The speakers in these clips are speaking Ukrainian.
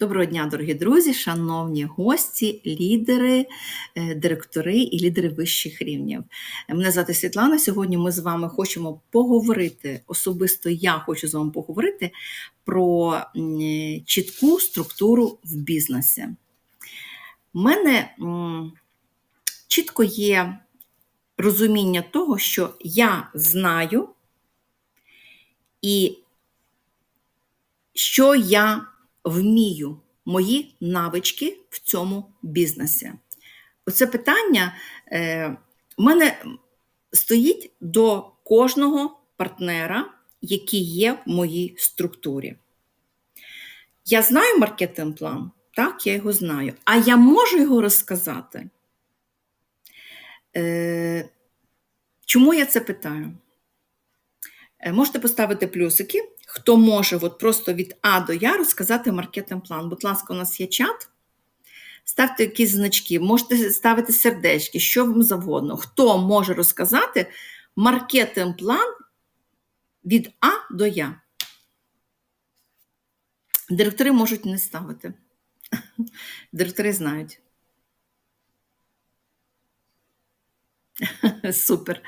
Доброго дня, дорогі друзі, шановні гості, лідери, е, директори і лідери вищих рівнів. Мене звати Світлана. Сьогодні ми з вами хочемо поговорити. Особисто я хочу з вами поговорити про чітку структуру в бізнесі. У мене чітко є розуміння того, що я знаю і що я вмію, мої навички в цьому бізнесі. Оце питання е, в мене стоїть до кожного партнера, який є в моїй структурі. Я знаю маркетинг план, так, я його знаю, а я можу його розказати. Е, Чому я це питаю? Е, Можете поставити плюсики, хто може от просто від А до Я розказати маркетинг план. Будь ласка, у нас є чат. Ставте якісь значки, можете ставити сердечки, що вам завгодно. Хто може розказати маркетинг план від А до Я? Директори можуть не ставити. Директори знають. Супер.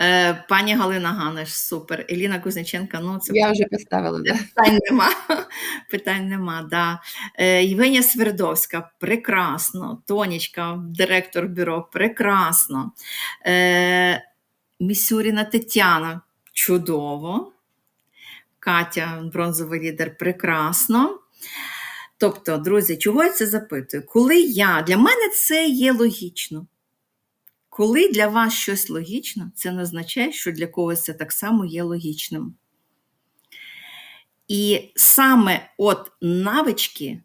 Е, Пані Галина Ганеш, супер. Еліна Кузняченка, ну це Я вже поставила. Да. питань нема. Питань нема, да. Е, Євгенія Свердовська, прекрасно. Тонічка, директор бюро, прекрасно. Е, Місюріна Тетяна, чудово. Катя, бронзовий лідер, прекрасно. Тобто, друзі, чого я це запитую? Коли я, для мене це є логічно. Коли для вас щось логічно, це не означає, що для когось це так само є логічним. І саме от навички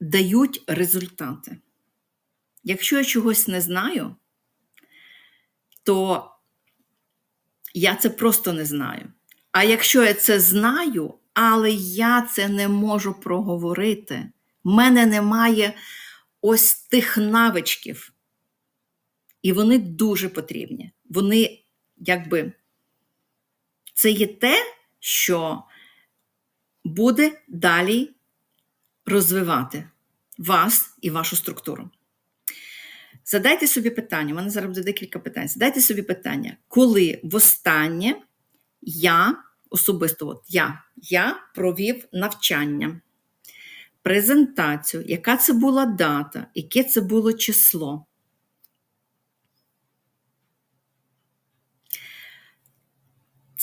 дають результати. Якщо я чогось не знаю, то я це просто не знаю. А якщо я це знаю, але я це не можу проговорити, в мене немає ось тих навичків. І вони дуже потрібні. Вони, якби, це є те, що буде далі розвивати вас і вашу структуру. Задайте собі питання, у мене зараз буде декілька питань. Задайте собі питання, коли востаннє я особисто, от я, я провів навчання, презентацію, яка це була дата, яке це було число.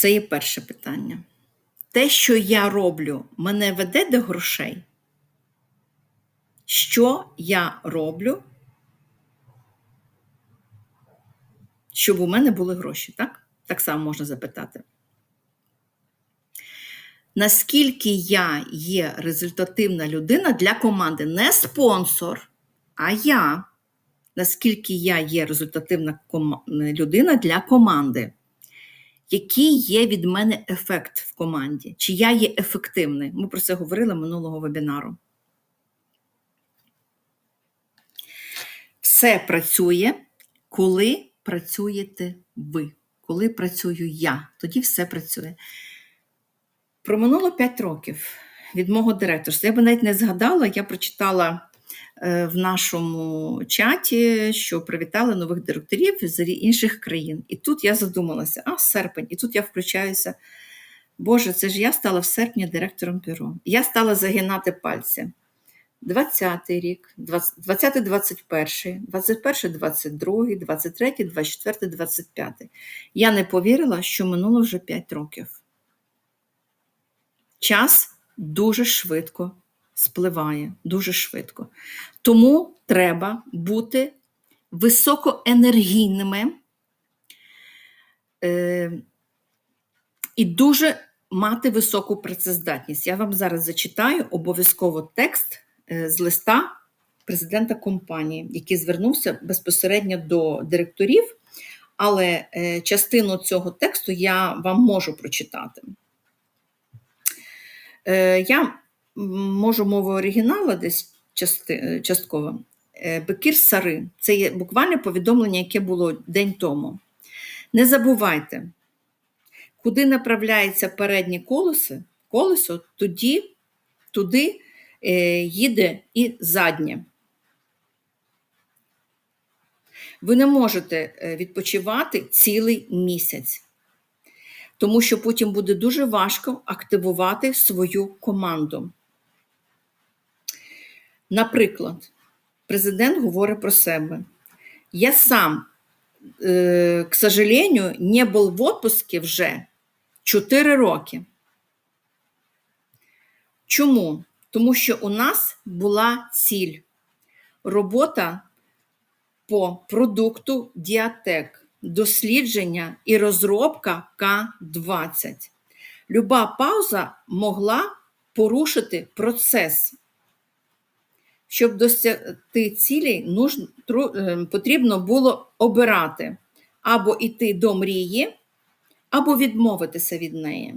Це є перше питання. Те, що я роблю, мене веде до грошей. Що я роблю, щоб у мене були гроші, так? Так само можна запитати. Наскільки я є результативна людина для команди, не спонсор, а я. Наскільки я є результативна людина для команди? Який є від мене ефект в команді, чи я є ефективний. Ми про це говорили минулого вебінару. Все працює, коли працюєте ви, коли працюю я, тоді все працює. Проминуло 5 років від мого директорства. Я би навіть не згадала, я прочитала в нашому чаті, що привітали нових директорів з інших країн. І тут я задумалася: а серпень, і тут я включаюся. Боже, це ж я стала в серпні директором бюро. Я стала загинати пальці. 20-й рік, 20-й, 21-й, 21-й, 22-й, 23-й, 24-й, 25-й. Я не повірила, що минуло вже 5 років. Час дуже швидко спливає, дуже швидко. Тому треба бути високоенергійними е, і дуже мати високу працездатність. Я вам зараз зачитаю обов'язково текст е, з листа президента компанії, який звернувся безпосередньо до директорів, але е, частину цього тексту я вам можу прочитати. Е, Я можу мовою оригіналу десь части, частково. Е, Бекір Сари це є буквальне повідомлення, яке було день тому. Не забувайте, куди направляється переднє колесо, колесо тоді, туди е, їде і заднє. Ви не можете е, відпочивати цілий місяць, тому що потім буде дуже важко активувати свою команду. Наприклад, президент говорить про себе. Я сам, э, к сожалению, не був в отпуске вже 4 роки. Чому? Тому що у нас була ціль робота по продукту Діатек, дослідження і розробка К20. Люба пауза могла порушити процес. Щоб досягти тру- е, потрібно було обирати або йти до мрії, або відмовитися від неї.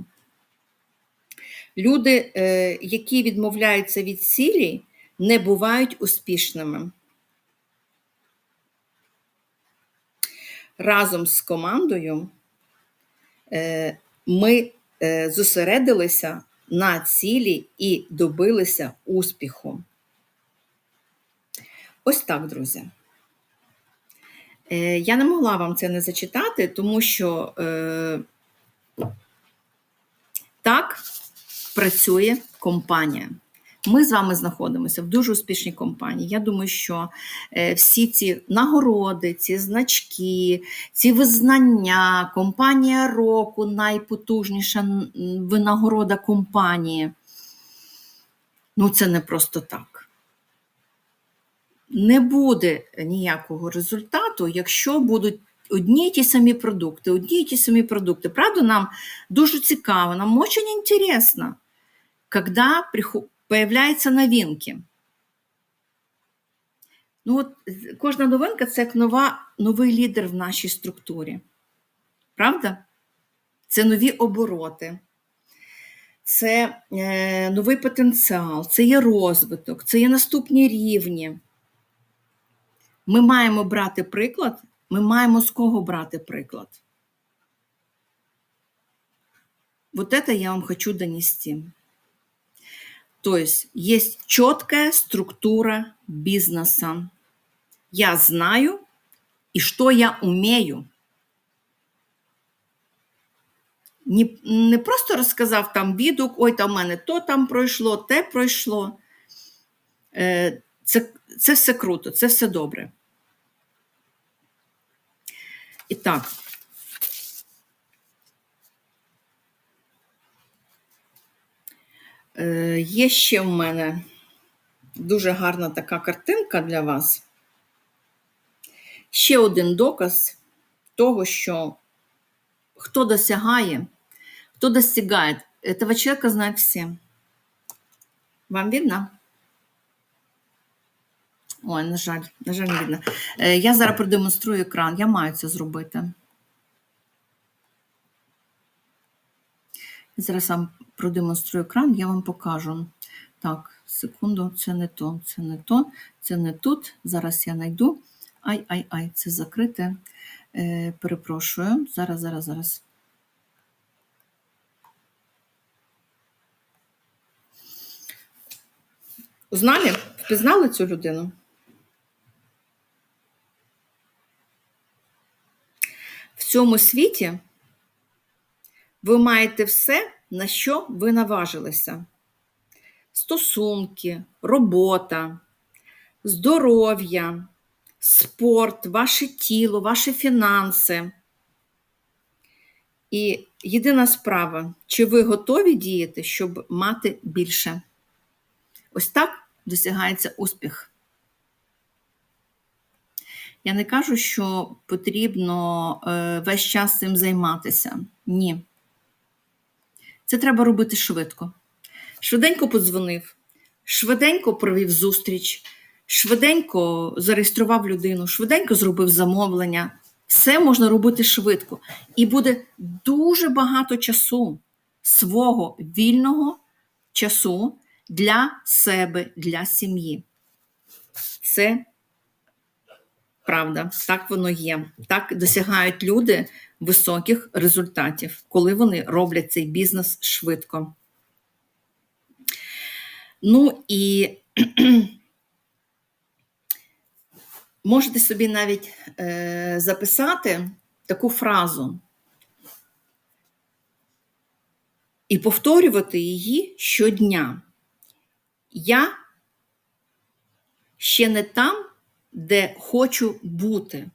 Люди, е, які відмовляються від цілі, не бувають успішними. Разом з командою е, ми зосередилися на цілі і добилися успіху. Ось так, друзі. Е, Я не могла вам це не зачитати, тому що е, так працює компанія. Ми з вами знаходимося в дуже успішній компанії. Я думаю, що е, всі ці нагороди, ці значки, ці визнання, компанія року, найпотужніша винагорода компанії. Ну, це не просто так. Не буде ніякого результату, якщо будуть одні й ті самі продукти, одні й ті самі продукти. Правда, нам дуже цікаво, нам дуже когда приху- появляються новинки. Ну, от, кожна новинка це як нова, новий лідер в нашій структурі. Правда? Це нові обороти, це е, новий потенціал, це є розвиток, це є наступні рівні. Ми маємо брати приклад, ми маємо з кого брати приклад. Вот это я вам хочу донести. То есть есть четкая структура бизнеса. Я знаю, и что я умею. Не, не просто розказав там відгук, ой, там в мене то там пройшло, те пройшло. Е, Це, це все круто, це все добре. І так. Е, Є ще в мене дуже гарна така картинка для вас. Ще один доказ того, що хто досягає, хто достигає, этого человека знают все. Вам видно? Ой, на жаль, на жаль, не видно. Е, Я зараз продемонструю екран, я маю це зробити. Зараз вам продемонструю екран, я вам покажу. Так, секунду, це не то, це не то, це не тут. Зараз я знайду. Ай, ай, ай, це закрите. Е, перепрошую. Зараз, зараз, зараз. Знали? Впізнали цю людину? В цьому світі ви маєте все, на що ви наважилися: стосунки, робота, здоров'я, спорт, ваше тіло, ваші фінанси. І єдина справа, чи ви готові діяти, щоб мати більше? Ось так досягається успіх. Я не кажу, що потрібно е, весь час цим займатися. Ні. Це треба робити швидко. Швиденько подзвонив, швиденько провів зустріч, швиденько зареєстрував людину, швиденько зробив замовлення. Все можна робити швидко. І буде дуже багато часу, свого вільного часу для себе, для сім'ї. Це правда, так воно є. Так досягають люди високих результатів, коли вони роблять цей бізнес швидко. Ну і можете собі навіть е, записати таку фразу і повторювати її щодня. Я ще не там, де хочу бути.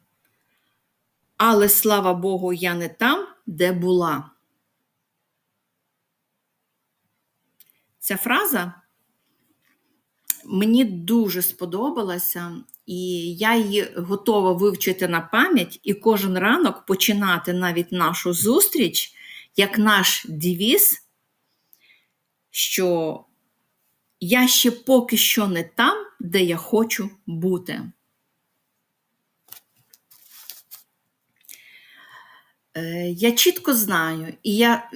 Але слава Богу, я не там, де була. Ця фраза мені дуже сподобалася, і я її готова вивчити на пам'ять і кожен ранок починати навіть нашу зустріч як наш девіз, що я ще поки що не там, де я хочу бути. Я чітко знаю, і я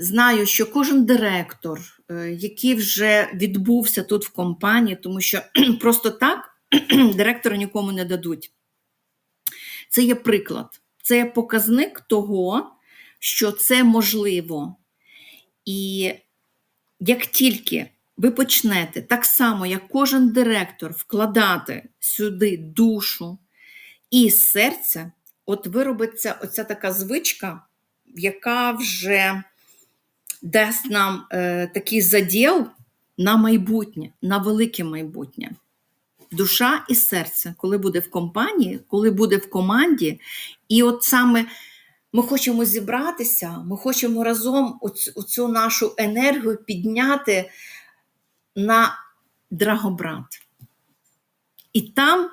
знаю, що кожен директор, е, який вже відбувся тут в компанії, тому що просто так директора нікому не дадуть. Це є приклад, це є показник того, що це можливо. І як тільки ви почнете так само, як кожен директор, вкладати сюди душу і серце, от виробиться оця така звичка, яка вже дасть нам е, такий заділ на майбутнє, на велике майбутнє. Душа і серце, коли буде в компанії, коли буде в команді, і от саме ми хочемо зібратися, ми хочемо разом оцю, оцю нашу енергію підняти на драгобрат. І там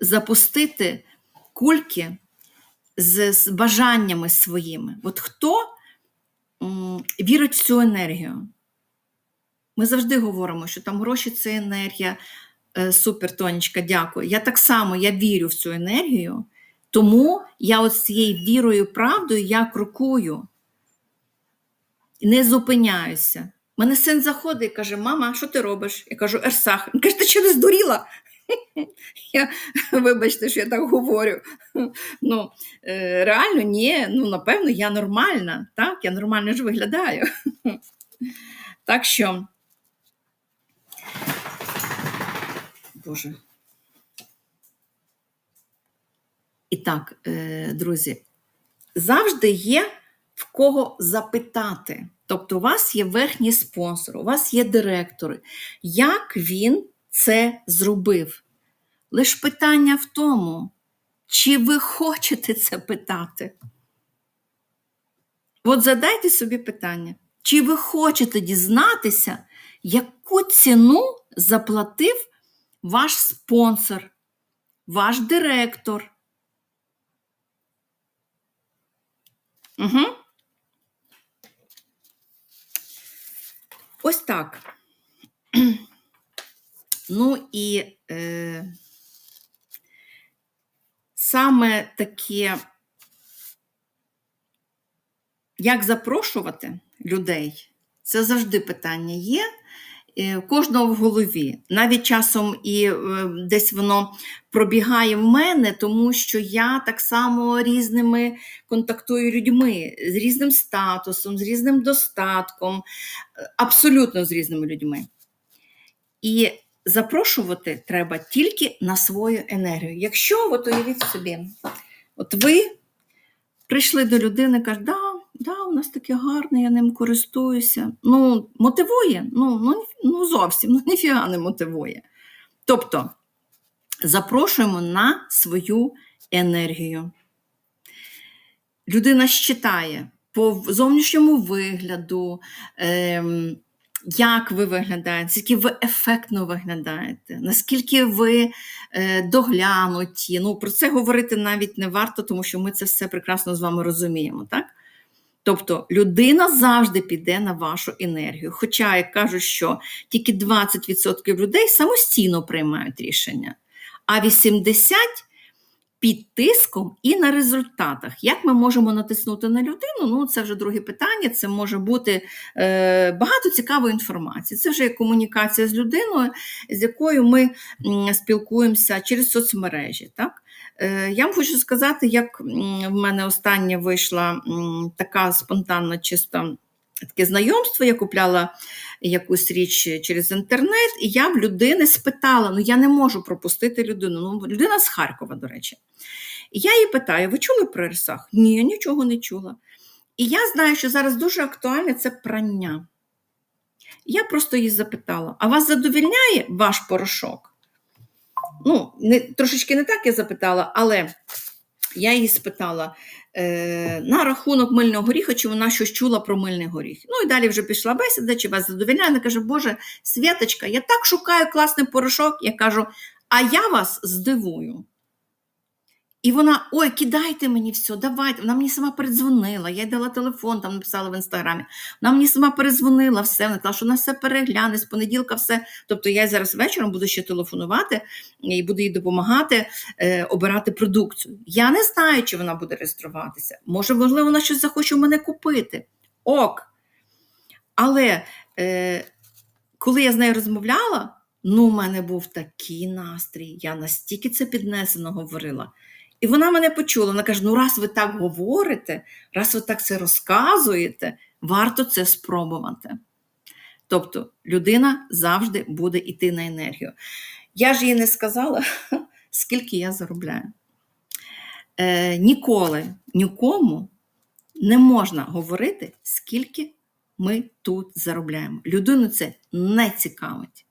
запустити кульки з, з бажаннями своїми. От хто вірить в цю енергію? Ми завжди говоримо, що там гроші це енергія. Е, Супер, Тонечка, дякую. Я так само я вірю в цю енергію, тому я от з цією вірою, правдою я крокую, не зупиняюся. Мене син заходить і каже: Мама, що ти робиш? Я кажу, Ерсах. Він каже, ти що не здуріла? Я, Вибачте, що я так говорю. Ну, е, Реально, ні, ну, напевно, я нормальна. Так, я нормально ж виглядаю. Так що, Боже. І так, е, друзі, завжди є в кого запитати. Тобто, у вас є верхній спонсор, у вас є директори. Як він це зробив? Лише питання в тому, чи ви хочете це питати? От задайте собі питання, чи ви хочете дізнатися, яку ціну заплатив ваш спонсор, ваш директор? Угу. Ось так. Ну і е, саме таке, як запрошувати людей, це завжди питання є. е, Кожного в голові. Навіть часом і е, десь воно пробігає в мене, тому що я так само різними контактую людьми, з різним статусом, з різним достатком, е, абсолютно з різними людьми. І запрошувати треба тільки на свою енергію. Якщо, от уявіть собі, от ви прийшли до людини, кажуть, да, да, у нас таке гарне, я ним користуюся. Ну, мотивує? Ну, ну, ну зовсім, ну ніфіга не мотивує. Тобто запрошуємо на свою енергію. Людина щитає по зовнішньому вигляду. Ем, як ви виглядаєте, наскільки ви ефектно виглядаєте, наскільки ви е, доглянуті. Ну, Про це говорити навіть не варто, тому що ми це все прекрасно з вами розуміємо. так? Тобто людина завжди піде на вашу енергію. Хоча, як кажуть, що тільки 20% людей самостійно приймають рішення, а 80% під тиском і на результатах. Як ми можемо натиснути на людину? Ну, це вже друге питання. Це може бути е, багато цікавої інформації. Це вже є комунікація з людиною, з якою ми спілкуємося через соцмережі. Так? Е, я вам хочу сказати, як в мене остання вийшла така спонтанна чиста таке знайомство, я купляла якусь річ через інтернет, і я в людини спитала: ну я не можу пропустити людину. Ну, людина з Харкова, до речі. І я її питаю: ви чули про рисах? Ні, я нічого не чула. І я знаю, що зараз дуже актуальне це прання. Я просто її запитала: а вас задовільняє ваш порошок? Ну, не, трошечки не так я запитала, але я її спитала на рахунок мильного горіха, чи вона щось чула про мильний горіх. Ну і далі вже пішла бесіда, чи вас задовільняє. Вона каже, Боже, Святочка, я так шукаю класний порошок. Я кажу, а я вас здивую. І вона, ой, кидайте мені все, давайте. Вона мені сама передзвонила, я їй дала телефон, там написала в інстаграмі. Вона мені сама передзвонила, все, вона сказала, що вона все перегляне, з понеділка все. Тобто я зараз вечором буду ще телефонувати і буду їй допомагати е, обирати продукцію. Я не знаю, чи вона буде реєструватися. Може, можливо, вона щось захоче в мене купити. Ок. Але е, коли я з нею розмовляла, ну, в мене був такий настрій, я настільки це піднесено говорила. І вона мене почула. Вона каже: ну, раз ви так говорите, раз ви так це розказуєте, варто це спробувати. Тобто людина завжди буде йти на енергію. Я ж їй не сказала, скільки я заробляю. Е, Ніколи нікому не можна говорити, скільки ми тут заробляємо. Людину це не цікавить.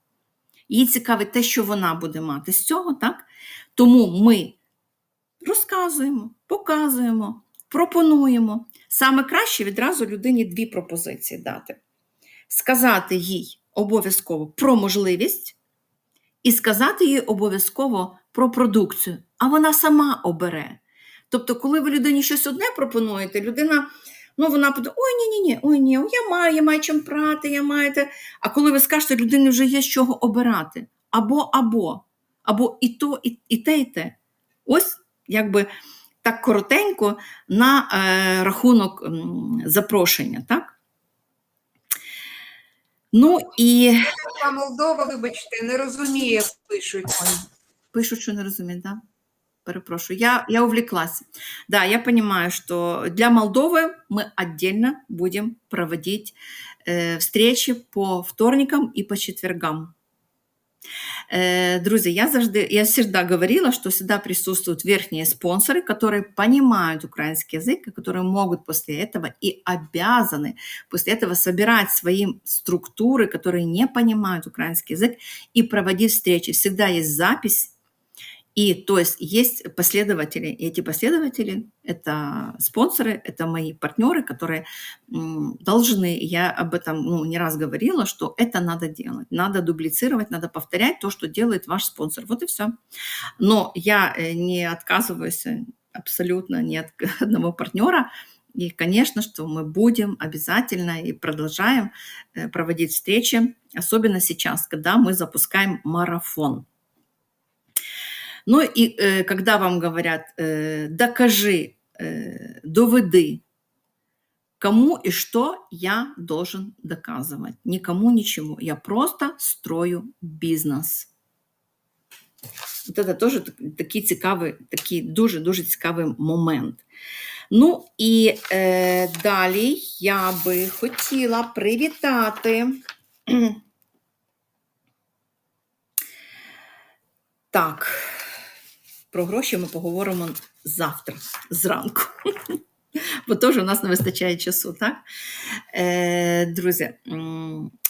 Їй цікавить те, що вона буде мати з цього, так? Тому ми розказуємо, показуємо, пропонуємо. Саме краще відразу людині дві пропозиції дати: сказати їй обов'язково про можливість, і сказати їй обов'язково про продукцію, а вона сама обере. Тобто, коли ви людині щось одне пропонуєте, людина. Ну, вона буде, ой, ні-ні, ні, ой, ні, я маю, я маю чим прати, я маю. Те. А коли ви скажете, людині вже є з чого обирати. Або, або, або і то, і, і те, і те. Ось якби так коротенько на е, рахунок м, запрошення. так? Ну і А Молдова, вибачте, не розуміє, пишуть. пишуть, що не розуміють, да? Перепрошую, я, я увлеклась. Да, я понимаю, что для Молдовы мы отдельно будем проводить э, встречи по вторникам и по четвергам. Э, друзья, я, завжди, я всегда говорила, что всегда присутствуют верхние спонсоры, которые понимают украинский язык, и которые могут после этого и обязаны после этого собирать свои структуры, которые не понимают украинский язык, и проводить встречи. Всегда есть запись и то есть есть последователи, и эти последователи – это спонсоры, это мои партнеры, которые должны, я об этом ну, не раз говорила, что это надо делать, надо дублицировать, надо повторять то, что делает ваш спонсор. Вот и все. Но я э, не отказываюсь абсолютно ни от одного партнера, и, конечно, что мы будем обязательно и продолжаем э, проводить встречи, особенно сейчас, когда мы запускаем марафон. Ну и э, когда вам говорят, э, докажи, э, доведи, кому и что я должен доказывать. Никому ничего. Я просто строю бизнес. От це теж такий цікавий, такий дуже-дуже цікавий момент. Ну і е, далі я би хотіла привітати. Так. Про гроші ми поговоримо завтра, зранку. Бо теж у нас не вистачає часу, так? Е, Друзі,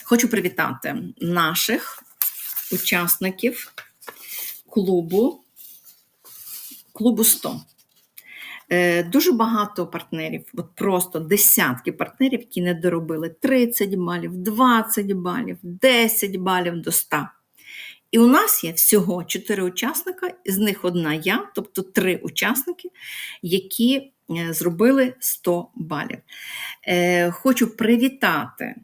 хочу привітати наших учасників клубу клубу 100. Е, Дуже багато партнерів, от просто десятки партнерів, які не доробили 30 балів, 20 балів, 10 балів до 100. І у нас є всього чотири учасника, з них одна я, тобто три учасники, які е, зробили 100 балів. Е, хочу привітати,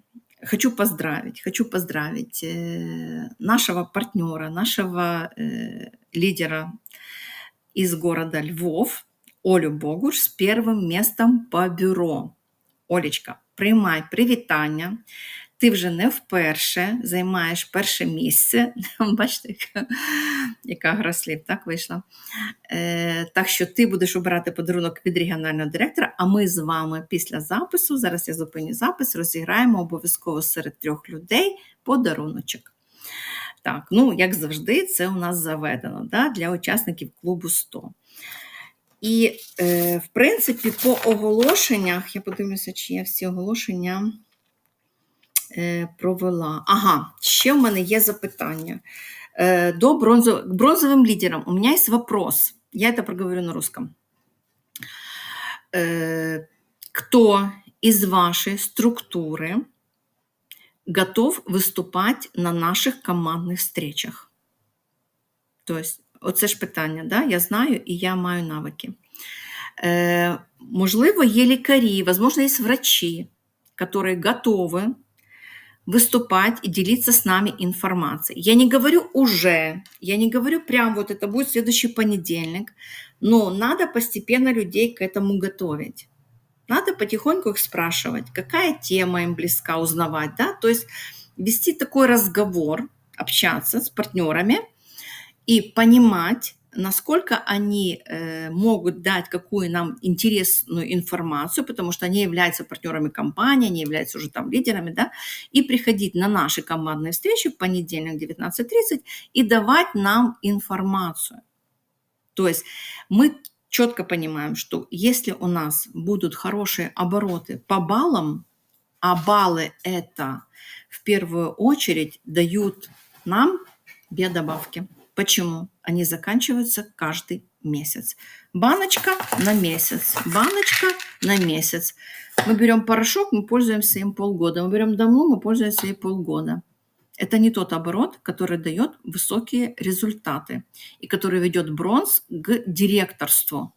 хочу поздравить, хочу поздравить е, нашего партнера, нашего лидера из города Львов, Олю Богуш, з первым местом по бюро. Олечка, приймай привітання. Ти вже не вперше займаєш перше місце. Бачите, яка, яка гра слів так вийшла. Е, так що ти будеш обирати подарунок від регіонального директора, а ми з вами після запису, зараз я зупиню запис, розіграємо обов'язково серед трьох людей подаруночок. Так, ну, як завжди, це у нас заведено да, для учасників клубу 100. І, е, в принципі, по оголошеннях, я подивлюся, чи я всі оголошення провела. Ага, ще в мене є запитання. Э, До бронзов... к бронзовым лидерам у меня есть вопрос. Я это проговорю на русском. Э, Кто из вашей структуры готов виступати на наших командних встречах? Тобто, оце ж питання, да? я знаю і я маю навики. Е, можливо, є лікарі, возможно, є врачи, які готові выступать и делиться с нами информацией. Я не говорю уже, я не говорю прям вот это будет следующий понедельник, но надо постепенно людей к этому готовить. Надо потихоньку их спрашивать, какая тема им близка, узнавать, да, то есть вести такой разговор, общаться с партнерами и понимать, насколько они э, могут дать какую нам интересную информацию, потому что они являются партнерами компании, они являются уже там лидерами, да, и приходить на наши командные встречи в понедельник 19.30 и давать нам информацию. То есть мы четко понимаем, что если у нас будут хорошие обороты по баллам, а баллы это в первую очередь дают нам биодобавки. Почему? Они заканчиваются каждый месяц. Баночка на месяц, баночка на месяц. Мы берем порошок, мы пользуемся им полгода. Мы берем давно, мы пользуемся им полгода. Это не тот оборот, который дает высокие результаты и который ведет бронз к директорству.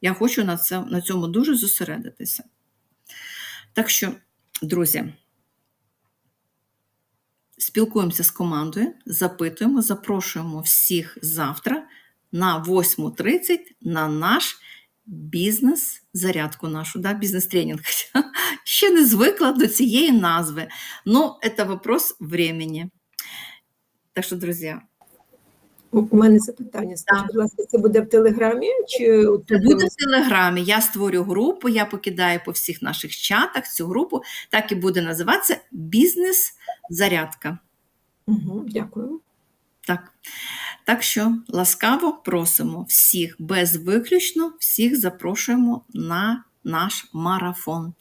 Я хочу на, це, на цьому дуже зосередитися. Так що, друзі, спілкуємося з командою, запитуємо, запрошуємо всіх завтра на 8.30 на наш бізнес-зарядку нашу, да, бізнес-тренінг. Ще не звикла до цієї назви. Ну, це вопрос времени. Так що, друзі, У мене запитання. Скажіть, будь ласка, це буде в Телеграмі чи Це буде в Телеграмі. Я створю групу, я покидаю по всіх наших чатах цю групу, так і буде називатися Бізнес-зарядка. Угу, дякую. Так. так що ласкаво просимо всіх без виключно, всіх запрошуємо на наш марафон.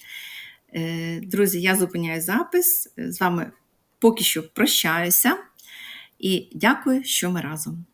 Е, Друзі, я зупиняю запис. З вами поки що прощаюся і дякую, що ми разом.